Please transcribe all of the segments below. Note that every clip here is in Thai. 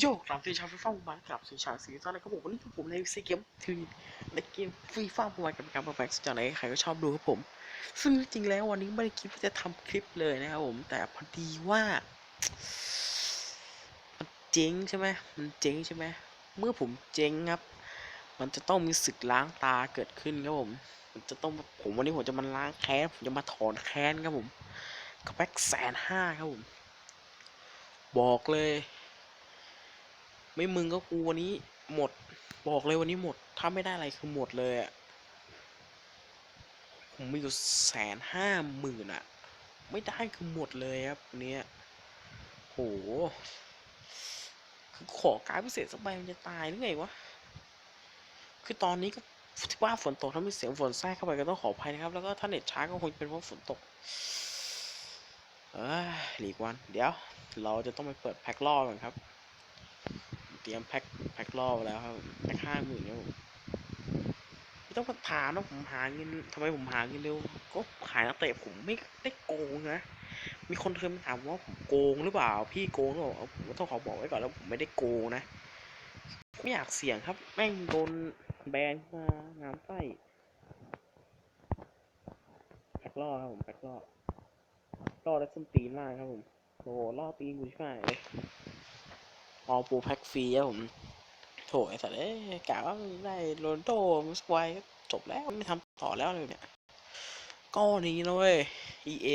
โยกตามที่ชาวฟีฟ่ามากับสื่ชาสีตอนแรกก็บอกวันนี้ผมในซีเกมทีในเกมฟีฟ่ามากับการมาแบ็กจากไหนใครก็ชอบดูครับผม ซึ่งจริงๆแล้ววันนี้ไม่ได้คิดว่าจะทำคลิปเลยนะครับผม แต่พอดีว่ามันเจ๊งใช่ไหมมันเจ๊งใช่ไหมเมื่อผมเจ๊งครับ มันจะต้องมีศึกล้างตาเกิดขึ้นครับผมมันจะต้องผมวันนี้ผมจะมาล้างแค้นผมจะมาถอนแค้นครับผมกับแบ็กแสนห้าครับผม บอกเลย ไม่มึงก็กูวันนี้หมด บอกเลยวันนี้หมด ถ้าไม่ได้อะไรคือหมดเลยอะผมมีอยู่แสนห้าหมื่นอะไม่ได้คือหมดเลยครับเนี้ยโห คือขอการพิเศษสักใบมันจะตายหรือไงวะ คือตอนนี้ก็ที่ว่าฝนตกถ้ามีเสียงฝนแทรกเข้าไปก็ต้องขออภัยนะครับ แล้วก็ถ้าเน็ตช้าก็คงเป็นเพราะฝนตก เอ้ยหลีกวัน เดี๋ยว เราจะต้องไปเปิดแพ็คล่อก่อนครับ เตรียมแพ็คแพ็คล่อไว้แล้วครับแพ็คห้าหมื่นเนี่ยไม่ต้องมาถามนะผมหาเงินทำไมผมหาเงินเร็ว ก็ขายนักเตะผมไม่ได้โกงนะ มีคนเคยมาถามว่าผมโกงหรือเปล่า พี่โกงหรือเปล่าผมต้องขอบอกไว้ก่อนแล้วผมไม่ได้โกงนะ ไม่อยากเสี่ยงครับ แม่งโดนแบนมางามไส้แพ็คล่อครับผมแพ็คล่อล่อได้ส้นตีนมากครับผมโอ้โหล่อตีนกูชิบหายเลย ออปูแพ็คฟรีครับผมโถไอ้สัตว์เอ้กะว่าได้โรนโดมัสไวก็จบแล้วไม่ทำต่อแล้วเลยเนี่ยก็นี้นะเว้ย EA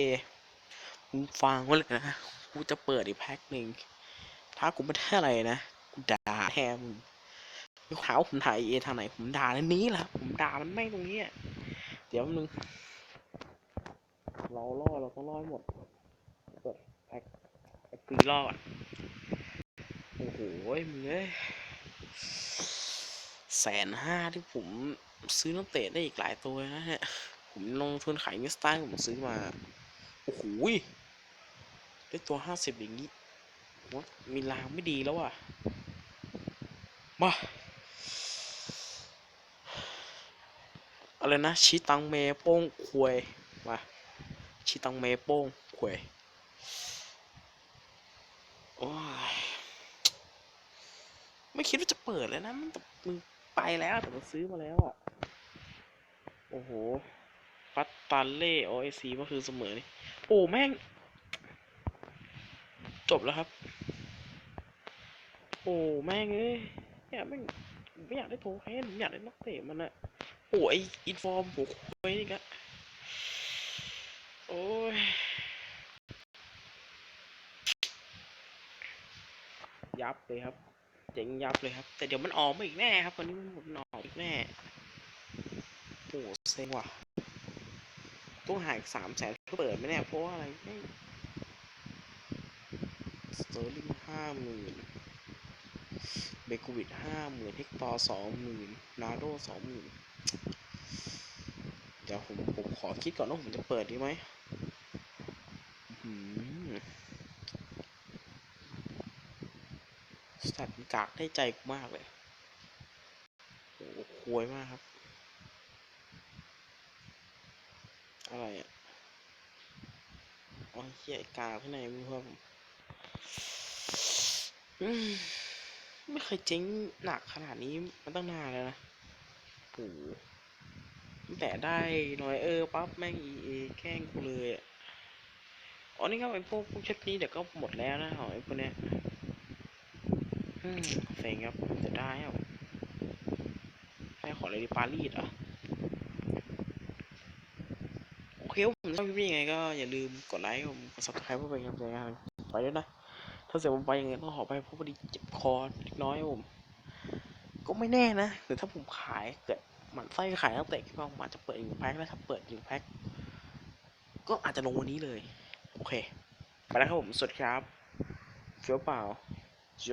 มึงฟังไว้เลยนะ กูจะเปิดอีกแพ็คหนึ่ง ถ้ากูไม่ได้อะไรนะ กูด่าแทนมึงไม่ถาวผมถ่ายเอทางไหน ผมด่าในนี้แหละผมด่ามันไม่ตรงนี้ เดี๋ยวมึง เราล่อเราต้องล่อให้หมด เปิดแพ็คแพ็คฟรีล่อก่อน โอ้โหมึงเอ้ยแสนห้าที่ผมซื้อนักเตะได้อีกหลายตัวนะฮะผมลงทุนขายมิสตันผมซื้อมา โอ้โหได้ตัวห้าสิบอย่างนี้มว่ามีลางไม่ดีแล้วอะ มาอะไรนะชิตังเมโป้งควย มาชิตังเมโป้งควย โอ้ย ไม่คิดว่าจะเปิดเลยนะมันมึงไปแล้วแต่มันซื้อมาแล้วอะ โอ้โหปัตตันเล่โอเอซีก็คือเสมอนี่โอ้แม่ง จบแล้วครับ โอ้แม่งเอ้ยเนี่ยแม่งไม่อยากได้โทแคนอยากได้นักเตะมันอะโอ้ไออินฟอร์มโหคุยนี่กะโอ้ยยับเลยครับ เจ๋งยับเลยครับ แต่เดี๋ยวมันออกมาอีกแน่ครับวันนี้มันออกอีกแน่โอ้เซ็งว่ะต้องหาอีกสามแสนเพื่อเปิดไหมเนี่ยเพราะว่าอะไรไม่สเตอร์ลิงห้าหมื่นเบกูวิดห้าหมื่นเฮกตอร์สองหมื่นนาโดสองหมื่นเดี๋ยวผมผมขอคิดก่อนว่าผมจะเปิดดีไหมอื้อหือ สแตทมันกากได้ใจกูมากเลยโอ้โหควยมากครับ อะไรอะอ๋อเหี้ยไอ้กาข้างในมึงครับผมไม่เคยเจ๊งหนักขนาดนี้มันตั้งนานแล้วนะโอ้โห้แต่ได้หน่อยเออปั๊บแม่ง EA แกล้งกูเลยอ๋อนี่ครับไอ้พวกพวกชุดนี้เดี๋ยวก็หมดแล้วนะของไอ้พวกเนี้ย เซ็งครับจะได้ครับให้ขอเลยดิปารีสอะโอเคผมชอบคลิปนี้ยังไงก็อย่าลืมกดไลค์ผมกด subscribe เพื่อเป็นกำลังใจให้ไปด้วยนะ ถ้าเสียผมไปยังไงต้องขอไปเพราะพอดีเจ็บคอเล็กน้อยผม ก็ไม่แน่นะหรือถ้าผมขายเกิดหมันไส้ขายตั้งแต่คิดว่ผมอาจจะเปิดอีกแพ็คแล้วถ้าเปิดอีกแพ็คก็อาจจะลงวันนี้เลย โอเค ไปแล้วครับผมสวัสดีครับเฟี้ยวเปล่าโจ